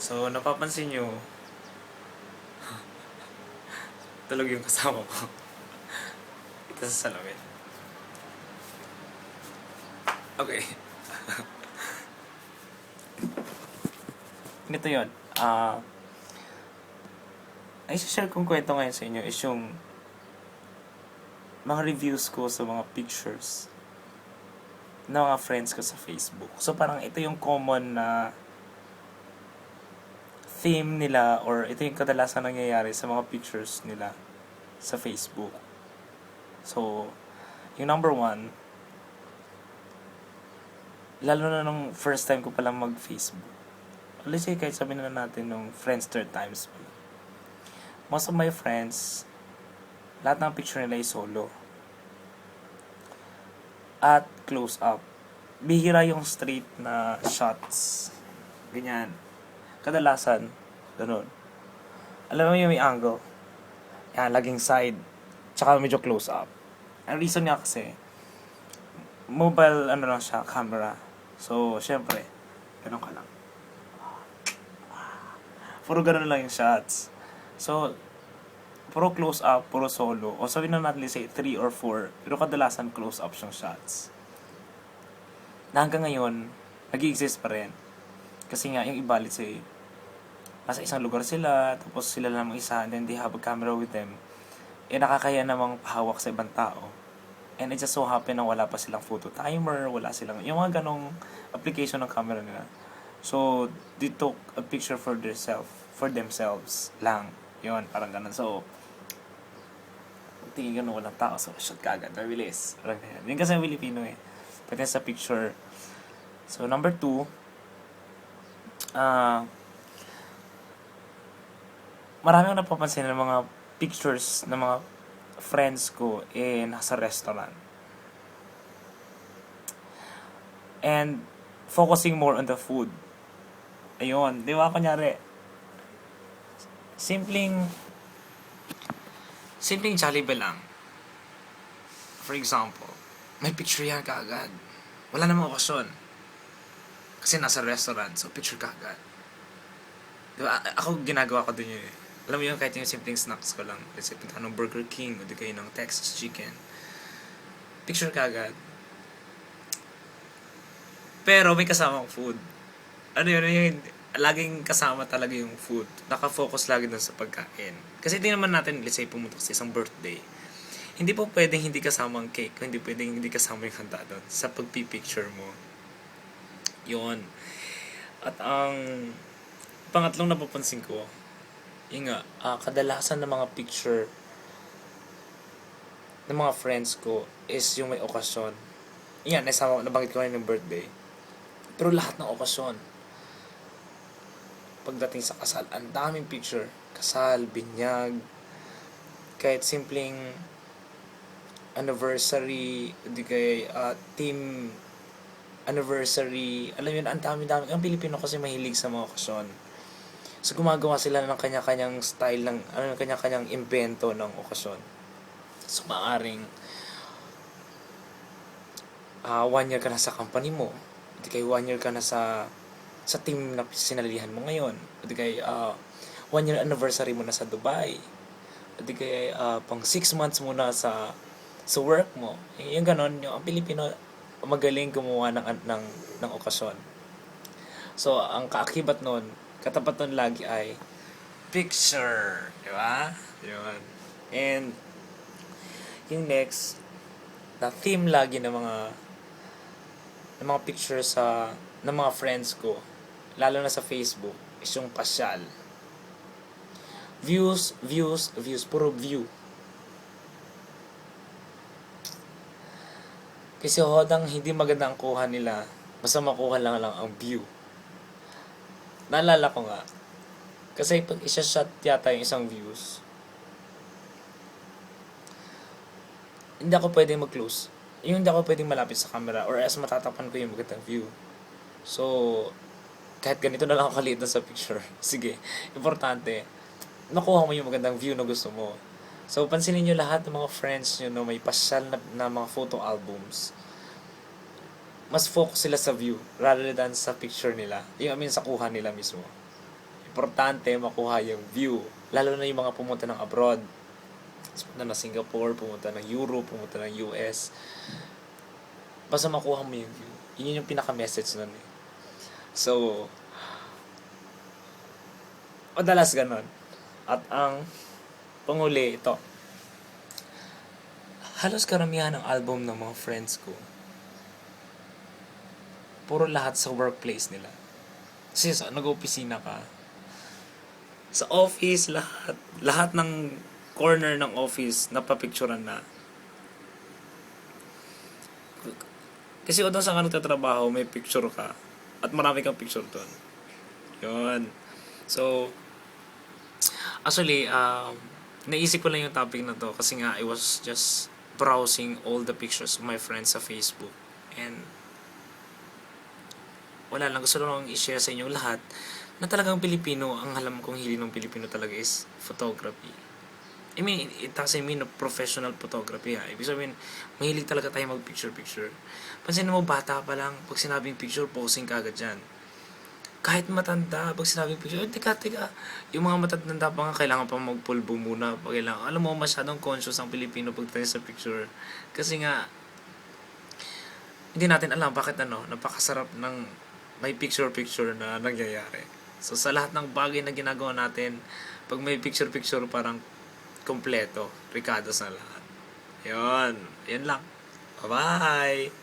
So, napapansin nyo, tulog yung kasama ko. Ito sa salamin. Okay. Ganito yun. Ah... ay share kong kwento ngayon sa inyo is yung mga reviews ko sa mga pictures ng mga friends ko sa Facebook. So parang ito yung common na theme nila or ito yung kadalasan nangyayari sa mga pictures nila sa Facebook. So, yung number one, lalo na nung first time ko palang mag-Facebook. Let's say, kahit sabihin na natin nung Friendster times. Most of my friends, lahat ng picture nila ay solo. At close up. Bihira yung straight na shots. Ganyan. Kadalasan, ganun. Alam mo yung may angle. Yan, laging side. Tsaka medyo close up. Ang reason nga kasi, mobile, ano lang siya, camera. So, syempre, ganun ka lang. Puro ganun lang yung shots. So, puro close up, puro solo. O sabihin na natin, say, 3 or 4. Pero kadalasan close up yung shots. Na hanggang ngayon, nag-exist pa rin. Kasi nga, yung iba, let's nasa isang lugar sila, tapos sila lang isa, and then they have a camera with them. Eh, nakakaya namang pahawak sa ibang tao. And it just so happen na wala pa silang photo timer, wala silang, yung mga ganong application ng camera nila. So, they took a picture for themselves, for themselves lang. Yun, parang ganun. So, tingin ganun walang tao, so shoot ka agad, mabilis. Parang ganyan. Yun kasi ang Pilipino eh. Pati sa picture. So, number two, ah, marami akong napapansin ng mga pictures ng mga friends ko eh nasa restaurant. And focusing more on the food. Ayun, di ba? Kunyari, simpleng, simpleng Jollibee lang. For example, may picture yan kaagad. Wala namang okasyon. Kasi nasa restaurant, so picture ka agad. Di ba? A- Ako ginagawa ko dun yun eh. Alam mo yun, kahit yung simpleng snacks ko lang. Kasi punta ng Burger King, o di kayo ng Texas Chicken. Picture ka agad. Pero may kasamang food. Ano yun, ano yun, laging kasama talaga yung food. Nakafocus lagi dun sa pagkain. Kasi hindi naman natin, let's say, pumunta sa isang birthday. Hindi po pwedeng hindi kasama ang cake, hindi pwedeng hindi kasama yung handa doon sa pagpipicture mo. Yun. At ang pangatlong napapansin ko, yun nga, ah, kadalasan ng mga picture ng mga friends ko is yung may okasyon. Yan, nasama, nabanggit ko na yung birthday. Pero lahat ng okasyon, pagdating sa kasal, ang daming picture. Kasal, binyag, kahit simpleng anniversary, di kay ah, team anniversary, alam yun, ang dami-dami. Ang Pilipino kasi mahilig sa mga okasyon. So, gumagawa sila ng kanya-kanyang style, ng, ano, kanya-kanyang invento ng okasyon. So, maaring ah one year ka na sa company mo. Di kay one year ka na sa sa team na sinalihan mo ngayon. Di kay ah, one year anniversary mo na sa Dubai. Di kay ah, pang six months mo na sa sa work mo. Yung ganon, yung ang Pilipino magaling gumawa ng ng ng okasyon. So, ang kaakibat nun, katapat nun lagi ay picture. Di ba? Yun. And, yung next, na theme lagi ng mga ng mga pictures sa ng mga friends ko, lalo na sa Facebook, is yung pasyal. Views, views, views, puro view. Kasi hodang hindi maganda ang kuha nila, basta makuha lang lang ang view. Naalala ko nga, kasi pag isa-shot yata yung isang views, hindi ako pwedeng mag-close. Yung hindi ako pwedeng malapit sa camera or as matatapan ko yung magandang view. So, kahit ganito na lang ako kaliit na sa picture. Sige, importante, nakuha mo yung magandang view na gusto mo. So, pansinin nyo lahat ng mga friends nyo no, may pasyal na, na mga photo albums. Mas focus sila sa view rather than sa picture nila. Yung I mean, sa kuha nila mismo. Importante makuha yung view. Lalo na yung mga pumunta ng abroad. Pumunta ng Singapore, pumunta ng Europe, pumunta ng US. Basta makuha mo yung view. Yun yung pinaka-message nun eh. So, madalas ganon. At ang panguli, ito. Halos karamihan ng album ng mga friends ko, puro lahat sa workplace nila. Kasi sa nag-opisina ka, sa office, lahat, lahat ng corner ng office, napapicturean na. Kasi kung doon sa ka nagtatrabaho, may picture ka. At marami kang picture doon. Yun. So, actually, um, naisip ko lang yung topic na to kasi nga I was just browsing all the pictures of my friends sa Facebook. And, wala lang. Gusto lang i-share sa inyo lahat na talagang Pilipino, ang alam kong hili ng Pilipino talaga is photography. I mean, it doesn't mean professional photography ha. Ibig sabihin, mahilig talaga tayo mag-picture-picture. Pansin mo, bata pa lang, pag sinabing picture, posing ka agad dyan. Kahit matanda, pag sinabing picture, eh, teka, teka, yung mga matatanda pa nga, kailangan pa magpulbo muna. Pag kailangan, alam mo, masyadong conscious ang Pilipino pagdating sa picture. Kasi nga, hindi natin alam bakit ano, napakasarap ng may picture-picture na nangyayari. So, sa lahat ng bagay na ginagawa natin, pag may picture-picture, parang kompleto. Ricados na lahat. Yun. Yun lang. Bye-bye!